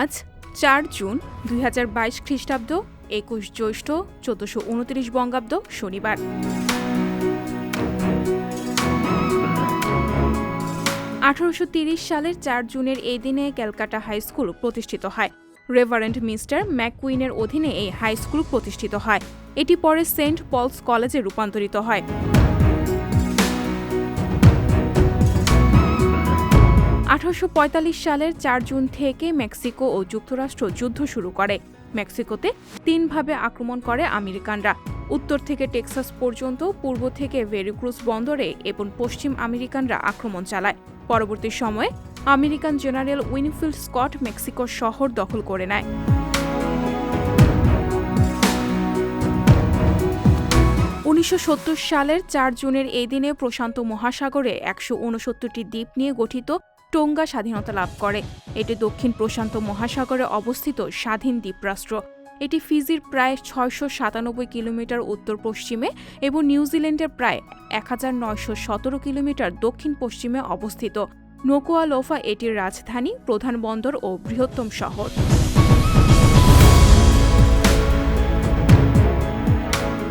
আজ চার জুন দুই হাজার বাইশ খ্রিস্টাব্দ, একুশ জ্যৈষ্ঠ, চোদ্দশো উনত্রিশ বঙ্গাব্দ শনিবার। আঠারোশো সালের চার জুনের এই দিনে ক্যালকাটা হাই স্কুল প্রতিষ্ঠিত হয়। রেভারেন্ট মিস্টার ম্যাকুইনের অধীনে এই হাই স্কুল প্রতিষ্ঠিত হয়। এটি পরে সেন্ট পলস কলেজে রূপান্তরিত হয়। আঠারোশো পঁয়তাল্লিশ সালের চার জুন থেকে মেক্সিকো ও যুক্তরাষ্ট্র যুদ্ধ শুরু করে। মেক্সিকোতে তিনভাবে আক্রমণ করে আমেরিকানরা। উত্তর থেকে টেক্সাস পর্যন্ত, পূর্ব থেকে ভেরিক্রুজ বন্দরে এবং পশ্চিম আমেরিকানরা আক্রমণ চালায়। পরবর্তী সময়ে American general Winfield Scott Mexico শহর দখল করে নেয়। উনিশশো সত্তর সালের চার জুনের এই দিনে প্রশান্ত মহাসাগরে একশো উনসত্তরটি দ্বীপ নিয়ে গঠিত টোঙ্গা স্বাধীনতা লাভ করে। এটি দক্ষিণ প্রশান্ত মহাসাগরে অবস্থিত স্বাধীন দ্বীপরাষ্ট্র। এটি ফিজির প্রায় ছয়শো সাতানব্বই কিলোমিটার উত্তর পশ্চিমে এবং নিউজিল্যান্ডের প্রায় এক হাজার নয়শো সতেরো কিলোমিটার দক্ষিণ পশ্চিমে অবস্থিত। নোকোয়ালোফা এটির রাজধানী, প্রধান বন্দর ও বৃহত্তম শহর।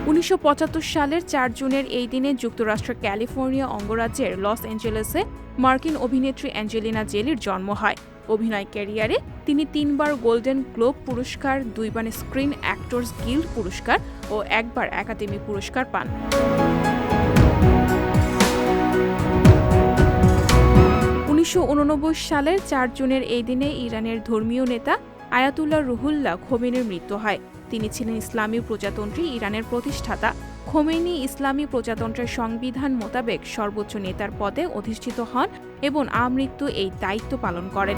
উনিশশো পঁচাত্তর সালের চার জুনের এই দিনে যুক্তরাষ্ট্রের ক্যালিফোর্নিয়া অঙ্গরাজ্যের লস অ্যাঞ্জেলেসে মার্কিন অভিনেত্রী অ্যাঞ্জেলিনা জেলির জন্ম হয়। অভিনয় ক্যারিয়ারে তিনি তিনবার গোল্ডেন গ্লোব পুরস্কার, দুইবার স্ক্রিন অ্যাক্টরস গিল্ড পুরস্কার ও একবার একাডেমি পুরস্কার পান। উনিশশো সালের চার জুনের এই দিনে ইরানের ধর্মীয় নেতা আয়াতুল্লাহ রুহুল্লাহ খোমেনির মৃত্যু হয়। তিনি ছিলেন ইসলামী প্রজাতন্ত্রী ইরানের প্রতিষ্ঠাতা। খোমেনি ইসলামী প্রজাতন্ত্রের সংবিধান মোতাবেক সর্বোচ্চ নেতার পদে অধিষ্ঠিত হন এবং আমৃত্যু এই দায়িত্ব পালন করেন।